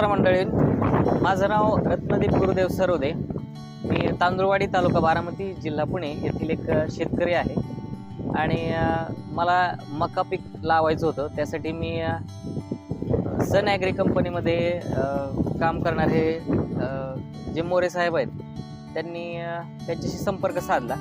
नमस्कार मंडळी. माझं नाव रत्नदीप गुरुदेव सरोदे. मी तांदुळवाडी तालुका बारामती जिल्हा पुणे येथील एक शेतकरी आहे. आणि मला मका पीक लावायचं होतं. त्यासाठी मी सन ॲग्री कंपनीमध्ये काम करणारे जे मोरे साहेब आहेत त्यांनी त्यांच्याशी संपर्क साधला.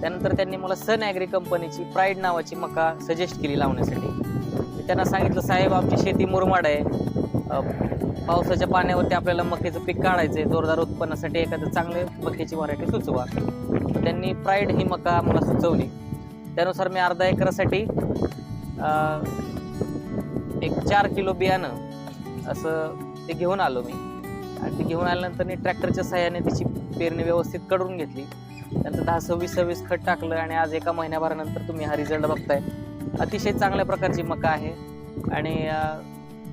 त्यानंतर त्यांनी मला सन ॲग्री कंपनीची प्राईड नावाची मका सजेस्ट केली लावण्यासाठी. त्यांना सांगितलं साहेब आमची शेती मुरमाड आहे. पावसाच्या पाण्यावरती आपल्याला मक्याचं पीक काढायचं आहे जोरदार उत्पन्नासाठी एखादं चांगले मक्याची व्हरायटी सुचवा. त्यांनी प्राईड ही मका मला सुचवली. त्यानुसार मी अर्धा एकरासाठी एक चार किलो बियाणं असं ते घेऊन आलो मी. आणि ते घेऊन आल्यानंतर मी ट्रॅक्टरच्या सहाय्याने त्याची पेरणी व्यवस्थित कडून घेतली. त्यानंतर दहा सव्वीस सव्वीस खत टाकलं आणि आज एका महिन्याभरानंतर तुम्ही हा रिझल्ट बघताय. अतिशय चांगल्या प्रकारची मका आहे. आणि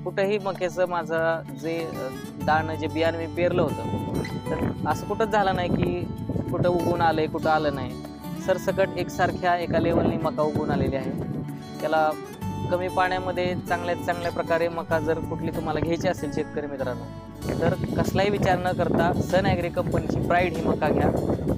कुठंही मक्याचं माझं जे अ, दाणं जे बियाणं मी पेरलं होतं तर असं कुठंच झालं नाही की कुठं उगून आलं आहे कुठं आलं नाही. सरसकट एकसारख्या एका लेवलनी मका उगवून आलेली आहे. त्याला कमी पाण्यामध्ये चांगल्यात चांगल्या प्रकारे मका जर कुठली तुम्हाला घ्यायची असेल शेतकरी मित्रांनो तर कसलाही विचार न करता सन ॲग्री कंपनीची प्राईड ही मका घ्या.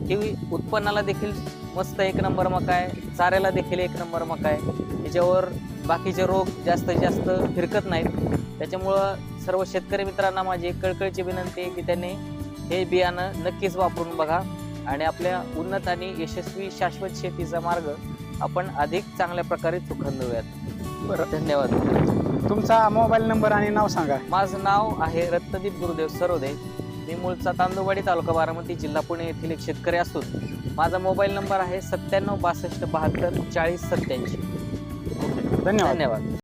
ही उत्पन्नाला देखील मस्त एक नंबर मका आहे चाऱ्याला देखील एक नंबर मका आहे. त्याच्यावर बाकीचे रोग जास्तीत जास्त फिरकत नाहीत. त्याच्यामुळं सर्व शेतकरी मित्रांना माझी कळकळीची विनंती आहे की त्यांनी हे बियाणं नक्कीच वापरून बघा आणि आपल्या उन्नत आणि यशस्वी शाश्वत शेतीचा मार्ग आपण अधिक चांगल्या प्रकारे चुकंदूयात बरं. धन्यवाद. तुमचा मोबाईल नंबर आणि नाव सांगा. माझं नाव आहे रत्नदीप गुरुदेव सरोदे. मी मूळचा तांदूळवाडी तालुका बारामती जिल्हा पुणे येथील एक शेतकरी असून. माझा मोबाईल नंबर आहे सत्त्याण्णव बासष्ट बहात्तर चाळीस सत्याऐंशी धन्यवाद. धन्यवाद.